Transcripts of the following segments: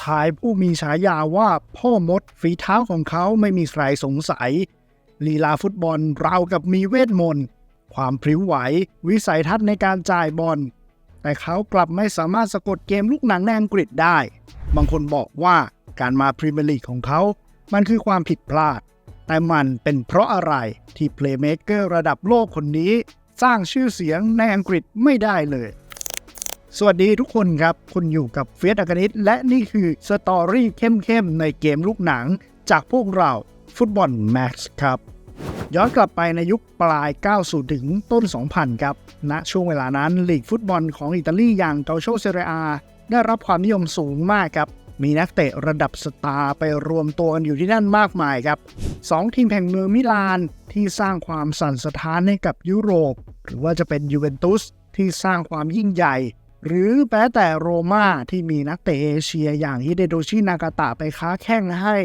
ชายผู้มีฉายาว่าพ่อมดฝีเท้าของเขาไม่มีใครสงสัย ลีลาฟุตบอลราวกับมีเวทมนต์ ความพริ้วไหว วิสัยทัศน์ในการจ่ายบอล แต่เขากลับไม่สามารถสะกดเกมลูกหนังในอังกฤษได้ บางคนบอกว่าการมาพรีเมียร์ลีกของเขา มันคือความผิดพลาด แต่มันเป็นเพราะอะไรที่เพลย์เม k เกอร์ระดับโลกคนนี้ สร้างชื่อเสียงในอังกฤษไม่ได้เลย สวัสดีทุกคนครับ คุณอยู่กับเฟียสอากานิตและนี่คือสตอรี่เข้มๆ ในเกมลูกหนัง จากพวกเราฟุตบอลแม็กซ์ครับ ย้อนกลับไปในยุคปลาย 90 ถึงต้น 2000 ครับณช่วงเวลานั้นลีกฟุตบอลของอิตาลีอย่างเกาโชเซเรียอาได้รับความนิยมสูงมากครับ มีนักเตะระดับสตาร์ไปรวมตัวกันอยู่ที่นั่นมากมายครับสองทีมแห่งเมืองมิลานที่สร้างความสั่นสะท้านให้กับยุโรป หรือว่าจะเป็นยูเวนตุสที่สร้างความยิ่งใหญ่ หรือแม้แต่โรม่าที่มีนักเตะเอเชียอย่างฮิเดโดชินากาตะไปค้าแข่งให้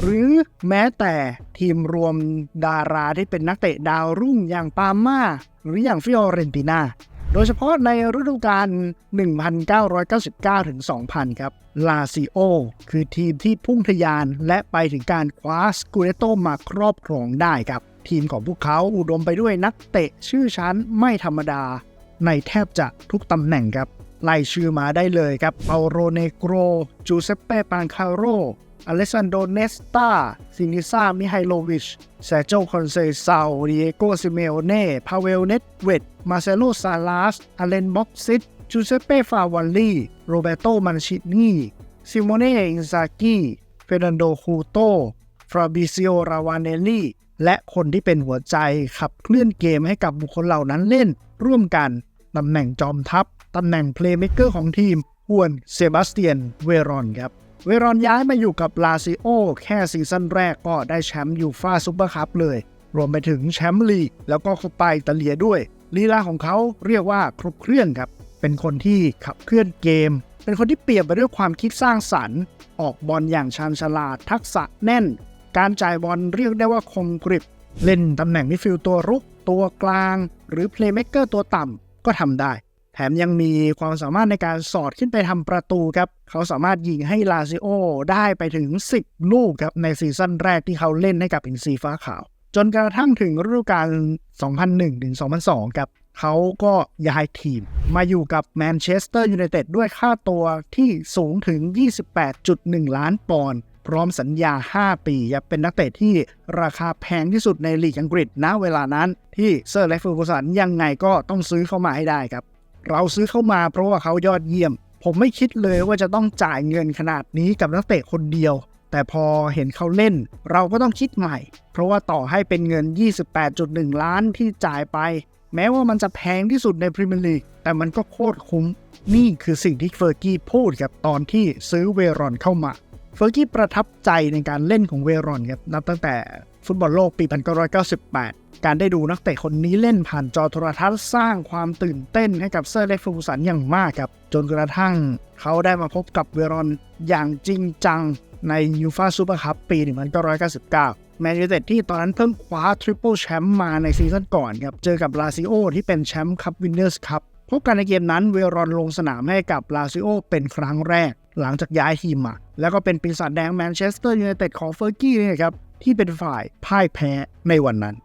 หรือแม้แต่ทีมรวมดาราที่เป็นนักเตะดาวรุ่งอย่างปาลม่าหรืออย่างฟิออเรนตินาโดยเฉพาะในฤดูกาล 1999 ถึง 2000 ครับลาซิโอคือทีมที่พุ่งทะยานและไปถึงการคว้าสกูเดโตมาครอบครองได้ครับ ทีมของพวกเขาอุดมไปด้วยนักเตะชื่อชั้นไม่ธรรมดา ในแทบจะทุกตำแหน่งครับ ไล่ชื่อมาได้เลยครับเปาโรเนโกรจูเซปเป้ปานคาโรอเลสซานโดเนสตาซินิซามิไฮโลวิชเซโจคอนเซซาดิเอโกซิเมโอเน่พาเวลเนตเวดมาเซโลซาลาสอเลนบ็อกซิตจูเซปเป้ฟาวาลลีโรเบโตมันชินีซิโมเน่อินซากิเฟรนันโดคูโตฟราบิซิโอราวานเนลลี่และคนที่เป็นหัวใจขับเคลื่อนเกมให้กับบุคคลเหล่านั้นเล่นร่วมกัน ตำแหน่งจอมทัพตำแหน่งเพลย์เม k เกอร์ของทีมฮวนเซบาสเตียนเวรอนครับเวรอนย้ายมาอยู่กับลาซิโอแค่ซีซั่นแรกก็ได้แชมป์ยูฟาซูเปอร์คัพเลย รวมไปถึงแชมป์ลีกแล้วก็โคปาอิตาเลียด้วย ลีลาของเขาเรียกว่าครบเครื่องครับ เป็นคนที่ขับเคลื่อนเกม เป็นคนที่เปรียบไปด้วยความคิดสร้างสรรค์ ออกบอลอย่างชาญฉลาดทักษะแน่น การจ่ายบอลเรียกได้ว่าคมกริบ เล่นตำแหน่งมิดฟิลด์ตัวรุกตัวกลาง หรือเพลย์เม k เกอร์ตัวต่ำ ก็ทำได้ แถมยังมีความสามารถในการสอดขึ้นไปทำประตูครับ เขาสามารถยิงให้ลาซิโอได้ไปถึง 10 ลูกครับในซีซั่นแรกที่เขาเล่นให้กับอินซีฟ้าขาว จนกระทั่งถึงฤดูกาล 2001ถึง2002ครับเขาก็ย้ายทีม มาอยู่กับแมนเชสเตอร์ยูไนเต็ดด้วยค่าตัวที่สูงถึง 28.1 ล้านปอนด์ พร้อมสัญญา 5 ปีครับเป็นนักเตะที่ราคาแพงที่สุดในลีกอังกฤษณเวลานั้น ที่เซอร์เล็กฟูกูสันยังไงก็ต้องซื้อเข้ามาให้ได้ครับ เราซื้อเข้ามาเพราะว่าเขายอดเยี่ยม ผมไม่คิดเลยว่าจะต้องจ่ายเงินขนาดนี้กับนักเตะคนเดียว แต่พอเห็นเขาเล่น เราก็ต้องคิดใหม่ เพราะว่าต่อให้เป็นเงิน 28.1 ล้านที่จ่ายไป แม้ว่ามันจะแพงที่สุดในพรีเมียร์ลีกแต่มันก็โคตรคุ้มนี่คือสิ่งที่เฟอร์กี้พูดกับตอนที่ซื้อเวรอนเข้ามา ฟอร์กี้ประทับใจในการเล่นของเวรอนครับนับตั้งแต่ฟุตบอลโลกปี 1998 การได้ดูนักเตะคนนี้เล่นผ่านจอโทรทัศน์สร้างความตื่นเต้นให้กับเซอร์เล็กฟูสันอย่างมากครับ จนกระทั่งเขาได้มาพบกับเวรอนอย่างจริงจังในยูฟาซูเปอร์คัพปี 1999 แมนยูเต็ดที่ตอนนั้นเพิ่งคว้าทริปเปิลแชมป์มาในซีซั่นก่อนครับ เจอกับลาซิโอที่เป็นแชมป์คัพวินเนอร์สคัพพบกันในเกมนั้นเวรอนลงสนามให้กับลาซิโอเป็นครั้งแรก หลังจากย้ายทีมมาแล้วก็เป็นปีศาจแดงแมนเชสเตอร์ยูไนเต็ดของเฟอร์กี้เนี่ยครับที่เป็นฝ่ายพ่ายแพ้ในวันนั้น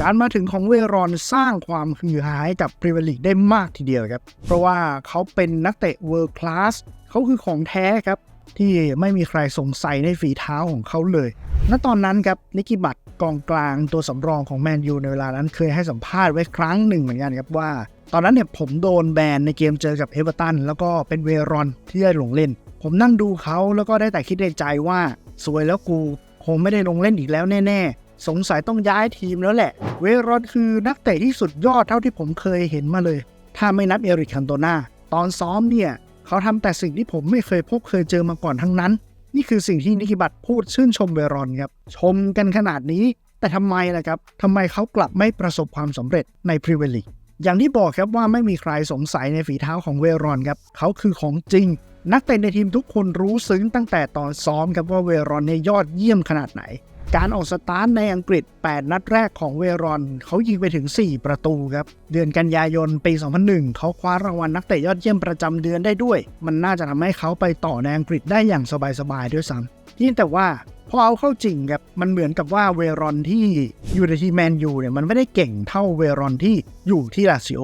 การมาถึงของเวรอนสร้างความฮือฮาให้กับพรีเมียร์ลีกได้มากทีเดียวครับ เพราะว่าเขาเป็นนักเตะเวิร์คลาสเขาคือของแท้ครับ ที่ไม่มีใครสงสัยในฝีเท้าของเขาเลย ณตอนนั้นครับนิกิบัตกองกลางตัวสำรองของแมนยูในเวลานั้นเคยให้สัมภาษณ์ไว้ครั้งหนึ่งเหมือนกันครับว่า ตอนนั้นเนี่ยผมโดนแบนในเกมเจอกับเอเวอร์ตันแล้วก็เป็นเวรอนที่ได้ลงเล่น ผมนั่งดูเขาแล้วก็ได้แต่คิดในใจว่า สวยแล้วกูคงไม่ได้ลงเล่นอีกแล้วแน่ๆ สงสัยต้องย้ายทีมแล้วแหละ เวรอนคือนักเตะที่สุดยอดเท่าที่ผมเคยเห็นมาเลย ถ้าไม่นับเอริกคันโตนาตอนซ้อมเนี่ย เขาทำแต่สิ่งที่ผมไม่เคยพบเคยเจอมาก่อนทั้งนั้น นี่คือสิ่งที่นิกิบัตพูดชื่นชมเวรอนครับ ชมกันขนาดนี้ แต่ทำไมล่ะครับทำไมเขากลับไม่ประสบความสำเร็จในพรีเมียร์ลีก อย่างที่บอกครับว่าไม่มีใครสงสัยในฝีเท้าของเวรอนครับเขาคือของจริง นักเตะในทีมทุกคนรู้ซึ้งตั้งแต่ตอนซ้อมครับว่าเวรอนเนี่ยยอดเยี่ยมขนาดไหน การออกสตาร์ทในอังกฤษ 8 นัดแรกของเวรอน เขายิงไปถึง 4 ประตูครับ เดือนกันยายนปี 2001 เขาคว้ารางวัลนักเตะยอดเยี่ยมประจำเดือนได้ด้วย มันน่าจะทำให้เขาไปต่อในอังกฤษได้อย่างสบายๆด้วยซ้ำยิ่งแต่ว่า พอเอาเข้าจริงครับมันเหมือนกับว่าเวรอนที่อยู่ในทีแมนยูเนี่ยมันไม่ได้เก่งเท่าเวรอนที่อยู่ที่ลาซิโอ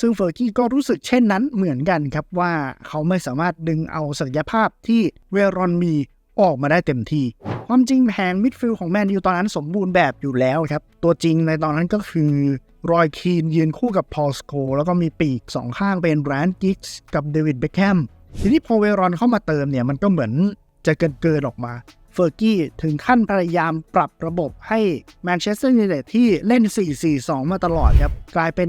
ซึ่งเฟอร์กี้ก็รู้สึกเช่นนั้นเหมือนกันครับว่าเขาไม่สามารถดึงเอาศักยภาพที่เวรอนมีออกมาได้เต็มที่ ความจริงแผงมิดฟิลด์ของแมนยูตอนนั้นสมบูรณ์แบบอยู่แล้วครับ ตัวจริงในตอนนั้นก็คือรอยคีนยืนคู่กับพอลสโคแล้วก็มีปีกสองข้างเป็นแรนด์กิกส์กับเดวิดเบคแฮมทีนี้พอเวรอนเข้ามาเติมเนี่ยมันก็เหมือนจะเกินเกินออกมา ฟอร์กี้ถึงขั้นพยายามปรับระบบให้แมนเชสเตอร์ยูไนเต็ดที่เล่น 4-4-2 มาตลอดครับ กลายเป็น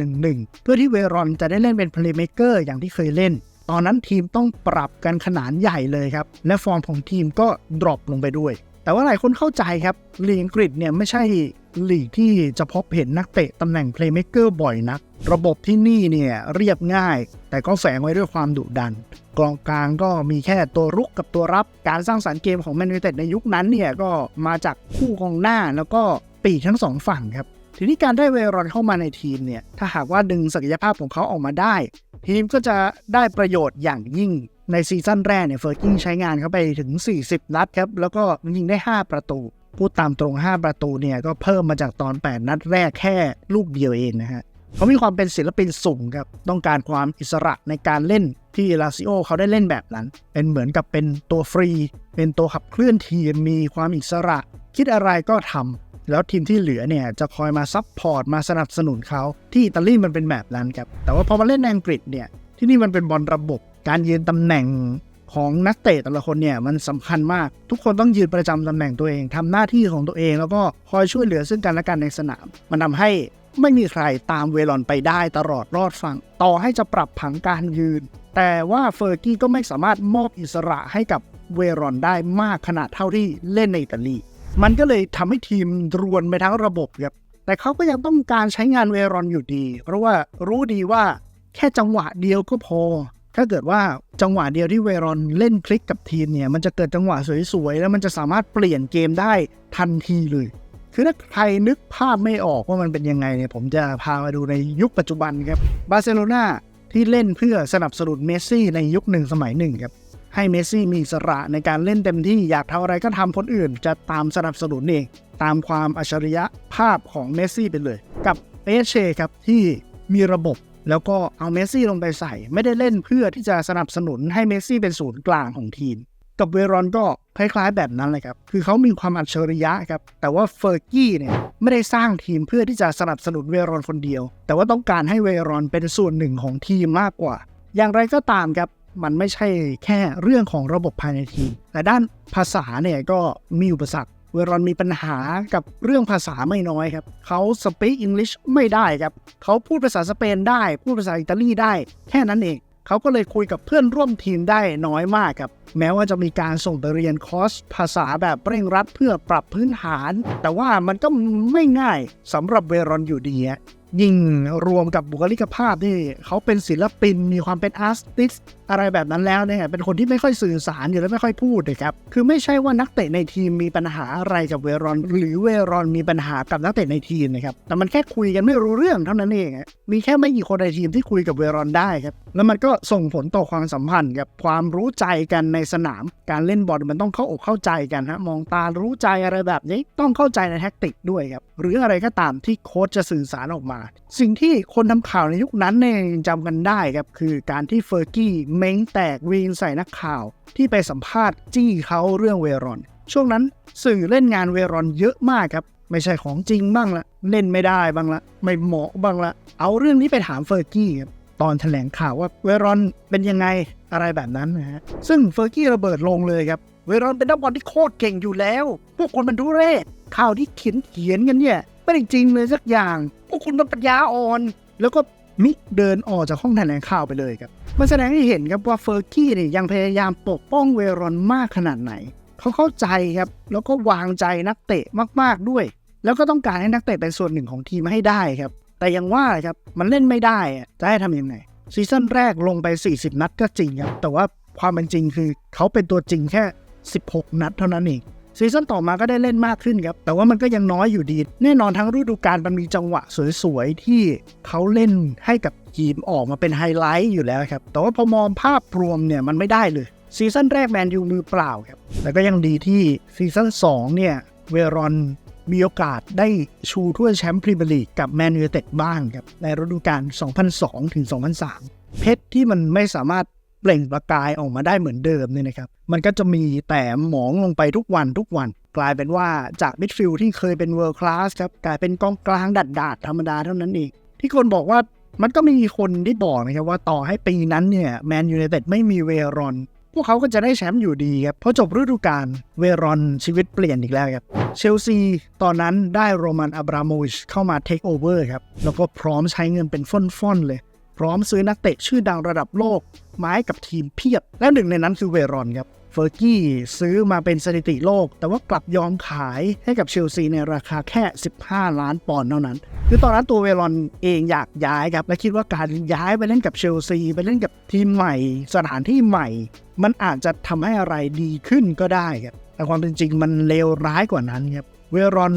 4-4-1-1 เพื่อที่เวรอนจะได้เล่นเป็นเพลย์เม k เกอร์อย่างที่เคยเล่น ตอนนั้นทีมต้องปรับกันขนาดใหญ่เลยครับ และฟอร์มของทีมก็ดรอปลงไปด้วย แต่ว่าหลายคนเข้าใจครับลีกอังกฤษเนี่ยไม่ใช่ลีกที่จะพบเห็นนักเตะตำแหน่งเพลย์เม k เกอร์บ่อยนัก ระบบที่นี่เนี่ยเรียบง่าย แต่ก็แฝงไว้ด้วยความดุดัน กองกลางก็มีแค่ตัวรุกกับตัวรับ การสร้างสรรค์เกมของแมนยูเต็ดในยุคนั้นเนี่ยก็มาจากคู่กองหน้าแล้วก็ปีกทั้งสองฝั่งครับ ทีนี้การได้เวรอนเข้ามาในทีมเนี่ยถ้าหากว่าดึงศักยภาพของเขาออกมาได้ ทีมก็จะได้ประโยชน์อย่างยิ่ง ในซีซั่นแรกเนี่ยเฟอร์กิ้งใช้งานเขาไปถึง 40 นัดครับ แล้วก็ยิงได้ 5 ประตู พูดตามตรง 5 ประตูเนี่ยก็เพิ่มมาจากตอน 8 นัดแรกแค่ลูกเดียวเองนะฮะเขามีความเป็นศิลปินสูงครับ ต้องการความอิสระในการเล่นที่ลาซิโอเขาได้เล่นแบบนั้น เป็นเหมือนกับเป็นตัวฟรี เป็นตัวขับเคลื่อนทีมมีความอิสระ คิดอะไรก็ทำแล้วทีมที่เหลือเนี่ยจะคอยมาซับพอร์ตมาสนับสนุนเขาที่อิตาลีมันเป็นแบบนั้นครับแต่ว่าพอมาเล่นในอังกฤษเนี่ยที่นี่มันเป็นบอลระบบ การยืนตำแหน่งของนักเตะแต่ละคนเนี่ยมันสำคัญมาก ทุกคนต้องยืนประจำตำแหน่งตัวเองทำหน้าที่ของตัวเอง แล้วก็คอยช่วยเหลือซึ่งกันและกันในสนาม มันทำให้ไม่มีใครตามเวลอนไปได้ตลอดรอดฝั่งต่อให้จะปรับผังการยืน แต่ว่าเฟอร์กี้ก็ไม่สามารถมอบอิสระให้กับเวรอนได้มากขนาดเท่าที่เล่นในอิตาลี มันก็เลยทำให้ทีมรวนไปทั้งระบบครับแต่เขาก็ยังต้องการใช้งานเวรอนอยู่ดี เพราะว่ารู้ดีว่าแค่จังหวะเดียวก็พอ ถ้าเกิดว่าจังหวะเดียวที่เวรอนเล่นคลิกกับทีมเนี่ย มันจะเกิดจังหวะสวยๆ แล้วมันจะสามารถเปลี่ยนเกมได้ทันทีเลย คือถ้าใครนึกภาพไม่ออกว่ามันเป็นยังไงเนี่ย ผมจะพามาดูในยุคปัจจุบันครับ บาร์เซโลนาที่เล่นเพื่อสนับสนุนเมสซี่ในยุคหนึ่งสมัยหนึ่งครับ ให้เมสซี่มีอิสระในการเล่นเต็มที่อยากทำอะไรก็ทำคนอื่น จะตามสนับสนุนเอง ตามความอัจฉริยะภาพของเมสซี่ไปเลย กับเปเชครับที่มีระบบ แล้วก็เอาเมสซี่ลงไปใส่ ไม่ได้เล่นเพื่อที่จะสนับสนุนให้เมสซี่เป็นศูนย์กลางของทีม กับเวรอนก็คล้ายๆแบบนั้นเลยครับ คือเขามีความอัจฉริยะครับ แต่ว่าเฟอร์กี้เนี่ยไม่ได้สร้างทีมเพื่อที่จะสนับสนุนเวรอนคนเดียว แต่ว่าต้องการให้เวรอนเป็นส่วนหนึ่งของทีมมากกว่า อย่างไรก็ตามครับ มันไม่ใช่แค่เรื่องของระบบภายในทีม แต่ด้านภาษาเนี่ยก็มีอุปสรรค เวรอนมีปัญหากับเรื่องภาษาไม่น้อยครับ เขาสปีกอังกฤษไม่ได้ครับ เขาพูดภาษาสเปนได้ พูดภาษาอิตาลีได้ แค่นั้นเอง เขาก็เลยคุยกับเพื่อนร่วมทีมได้น้อยมากครับ แม้ว่าจะมีการส่งไปเรียนคอร์สภาษาแบบเร่งรัดเพื่อปรับพื้นฐาน แต่ว่ามันก็ไม่ง่ายสำหรับเวรอนอยู่ดี ยิ่งรวมกับบุคลิกภาพที่เขาเป็นศิลปินมีความเป็นอาร์ติสอะไรแบบนั้นแล้วเนี่ยเป็นคนที่ไม่ค่อยสื่อสารอยู่แล้วไม่ค่อยพูดนะครับคือไม่ใช่ว่านักเตะในทีมมีปัญหาอะไรกับเวรอน หรือเวรอนมีปัญหากับนักเตะในทีมนะครับแต่มันแค่คุยกันไม่รู้เรื่องเท่านั้นเองมีแค่ไม่กี่คนในทีมที่คุยกับเวรอนได้ครับ แล้วมันก็ส่งผลต่อความสัมพันธ์กับความรู้ใจกันในสนาม การเล่นบอลมันต้องเข้าอกเข้าใจกันฮะ มองตารู้ใจอะไรแบบนี้ ต้องเข้าใจในแท็กติกด้วยครับ หรืออะไรก็ตามที่โค้ชจะสื่อสารออกมา สิ่งที่คนทำข่าวในยุคนั้นเนี่ยยังจำกันได้ครับ คือการที่เฟอร์กี้เม้งแตกวีนใส่นักข่าว ที่ไปสัมภาษณ์จี้เขาเรื่องเวรอนช่วงนั้นสื่อเล่นงานเวรอนเยอะมากครับ ไม่ใช่ของจริงบ้างละเล่นไม่ได้บ้างละไม่เหมาะบ้างละเอาเรื่องนี้ไปถามเฟอร์กี้ครับตอนแถลงข่าวว่าเวรอนเป็นยังไงอะไรแบบนั้นนะฮะซึ่งเฟอร์กี้ระเบิดลงเลยครับ เวรอนเป็นนักบอลที่โคตรเก่งอยู่แล้ว พวกคนมันทุเรศข่าวที่เขียนเขียนกันเนี่ยไม่ได้จริงเลยสักอย่าง พวกคุณมันปัญญาอ่อน แล้วก็ลุกเดินออกจากห้องแถลงข่าวไปเลยครับ มันแสดงให้เห็นครับว่าเฟอร์กี้เนี่ยยังพยายามปกป้องเวรอนมากขนาดไหน เขาเข้าใจครับ แล้วก็วางใจนักเตะมาก ๆด้วย แล้วก็ต้องการให้นักเตะเป็นส่วนหนึ่งของทีมให้ได้ครับ แต่ยังว่าเลยครับมันเล่นไม่ได้อะจะให้ทำยังไงซีซั่นแรกลงไป 40 นัดก็จริงครับ แต่ว่าความเป็นจริงคือเขาเป็นตัวจริงแค่ 16 นัดเท่านั้นเองซีซั่นต่อมาก็ได้เล่นมากขึ้นครับ แต่ว่ามันก็ยังน้อยอยู่ดี แน่นอนทั้งฤดูกาลมันมีจังหวะสวยๆ ที่เขาเล่นให้กับทีมออกมาเป็นไฮไลท์อยู่แล้วครับ แต่ว่าพอมองภาพรวมเนี่ยมันไม่ได้เลย ซีซั่นแรกแมนยูมือเปล่าครับแต่ก็ยังดีที่ซีซั่น2เนี่ยเวรอนมีโอกาสได้ชูถ้วยแชมป์พรีเมียร์ลีกกับแมนยูเต็ดบ้างครับ ในฤดูกาล 2002 ถึง 2003 เพชรที่มันไม่สามารถเปล่งประกายออกมาได้เหมือนเดิมเนี่ยนะครับ มันก็จะมีแต่หมองลงไปทุกวันทุกวัน กลายเป็นว่าจากมิดฟิลด์ที่เคยเป็นเวิร์คลาสครับ กลายเป็นกองกลางดัดดาดๆธรรมดาเท่านั้นเองที่คนบอกว่ามันก็มีคนที่บอกนะครับว่าต่อให้ปีนั้นเนี่ยแมนยูไนเต็ดไม่มีเวรอน พวกเขาก็จะได้แชมป์อยู่ดีครับเพราะจบฤดูกาลเวรอนชีวิตเปลี่ยนอีกแล้วครับเชลซีตอนนั้นได้โรมันอับราโมวิชเข้ามาเทคโอเวอร์ครับแล้วก็พร้อมใช้เงินเป็นฟ่อนๆเลยพร้อมซื้อนักเตะชื่อดังระดับโลกมาให้กับทีมเพียบ และหนึ่งในนั้นคือเวรอนครับเฟอร์กี้ซื้อมาเป็นสถิติโลก แต่ว่ากลับยอมขายให้กับเชลซีในราคาแค่ 15 ล้านปอนด์เท่านั้น คือตอนนั้นตัวเวรอนเองอยากย้ายครับและคิดว่าการย้ายไปเล่นกับเชลซีไปเล่นกับทีมใหม่ สถานที่ใหม่ มันอาจจะทำให้อะไรดีขึ้นก็ได้ครับแต่ความเป็นจริงมันเลวร้ายกว่านั้นครับเวรอน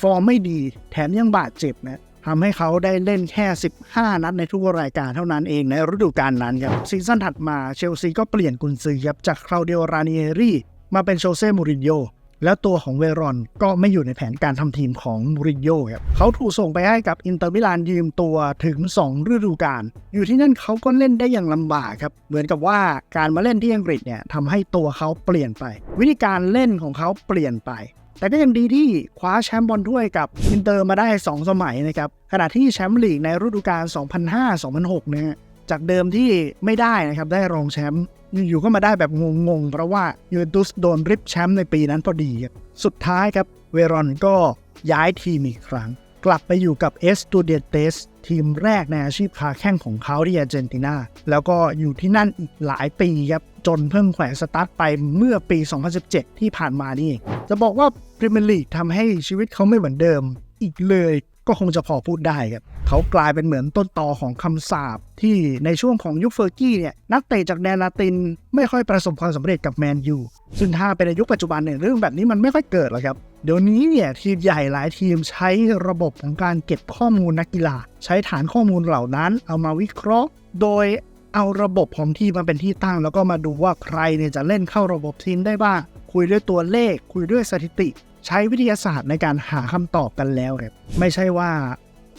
ฟอร์มไม่ดี แถมยังบาดเจ็บนะทำให้เขาได้เล่นแค่ 15 นัดในทุกรายการเท่านั้นเองในฤดูกาลนั้นครับซีซั่นถัดมาเชลซีก็เปลี่ยนกุนซือครับจากคลาวเดียรานิเอรีมาเป็นโชเซ่มูรินโญ่ แล้วตัวของเวรอนก็ไม่อยู่ในแผนการทำทีมของมูรินโญ่ครับเขาถูกส่งไปให้กับอินเตอร์มิลานยืมตัวถึง 2 ฤดูกาลอยู่ที่นั่นเขาก็เล่นได้อย่างลำบากครับ เหมือนกับว่าการมาเล่นที่อังกฤษเนี่ยทำให้ตัวเขาเปลี่ยนไป วิธีการเล่นของเขาเปลี่ยนไป แต่ก็ยังดีที่คว้าแชมป์บอลถ้วยกับอินเตอร์มาได้ 2 สมัยนะครับขณะที่แชมป์ลีกในฤดูกาล 2005-2006เนี่ยจากเดิมที่ไม่ได้นะครับได้รองแชมป์ อยู่ๆก็มาได้แบบงงๆ เพราะว่ายูเวนตุสโดนริบแชมป์ในปีนั้นพอดีครับสุดท้ายครับเวรอนก็ย้ายทีมอีกครั้ง กลับไปอยู่กับเอสตูเดเตสทีมแรกในอาชีพคาแข้งของเขาที่อาร์เจนตินา แล้วก็อยู่ที่นั่นอีกหลายปีครับ จนเพิ่งแขวนสตาร์ทไปเมื่อปี 2017 ที่ผ่านมานี่จะบอกว่าพรีเมียร์ลีกทำให้ชีวิตเขาไม่เหมือนเดิมอีกเลย ก็คงจะพอพูดได้ครับ เขากลายเป็นเหมือนต้นตอของคำสาปที่ในช่วงของยุคเฟอร์กี้เนี่ย นักเตะจากแดนลาตินไม่ค่อยประสบความสำเร็จกับแมนยูซึ่งถ้าเป็นในยุคปัจจุบันเนี่ยเรื่องแบบนี้มันไม่ค่อยเกิดหรอกครับเดี๋ยวนี้เนี่ยทีมใหญ่หลายทีมใช้ระบบของการเก็บข้อมูลนักกีฬา ใช้ฐานข้อมูลเหล่านั้น เอามาวิเคราะห์ โดยเอาระบบของทีมมาเป็นที่ตั้ง แล้วก็มาดูว่าใครเนี่ยจะเล่นเข้าระบบทีมได้บ้าง คุยด้วยตัวเลข คุยด้วยสถิติ ใช้วิทยาศาสตร์ในการหาคำตอบกันแล้วครับไม่ใช่ว่า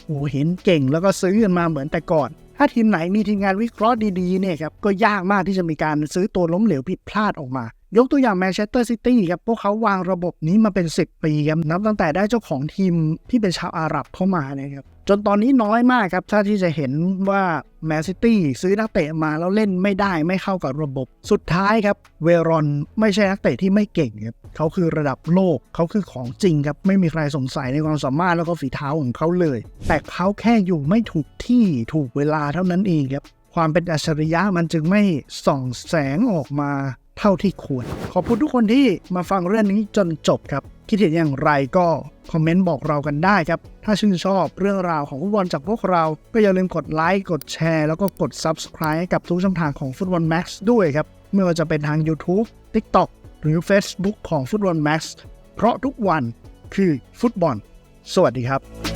โอ้เห็นเก่งแล้วก็ซื้อกันมาเหมือนแต่ก่อน ถ้าทีมไหนมีทีมงานวิเคราะห์ดีๆเนี่ยครับก็ยากมากที่จะมีการซื้อตัวล้มเหลวผิดพลาดออกมา ยกตัวอย่างแมนเชสเตอร์ซิตี้ครับ พวกเขาวางระบบนี้มาเป็น 10 ปีครับ นับตั้งแต่ได้เจ้าของทีมที่เป็นชาวอาหรับเข้ามาเนี่ยครับ จนตอนนี้น้อยมากครับ ถ้าที่จะเห็นว่าแมนซิตี้ซื้อนักเตะมาแล้วเล่นไม่ได้ไม่เข้ากับระบบ สุดท้ายครับ เวรอนไม่ใช่นักเตะที่ไม่เก่งครับ เขาคือระดับโลก เขาคือของจริงครับ ไม่มีใครสงสัยในความสามารถแล้วก็ฝีเท้าของเขาเลย แต่เขาแค่อยู่ไม่ถูกที่ถูกเวลาเท่านั้นเองครับความเป็นอัจฉริยะมันจึงไม่ส่องแสงออกมา เท่าที่ควร ขอบคุณทุกคนที่มาฟังเรื่องนี้จนจบครับ คิดเห็นอย่างไรก็คอมเมนต์บอกเรากันได้ครับ ถ้าชื่นชอบเรื่องราวของฟุตบอลจากพวกเรา ก็อย่าลืมกดไลค์ กดแชร์ แล้วก็กด Subscribe กับทุกช่องทางของฟุตบอล Max ด้วยครับ ไม่ว่าจะเป็นทาง YouTube TikTok หรือ Facebook ของฟุตบอล Max เพราะทุกวันคือฟุตบอล สวัสดีครับ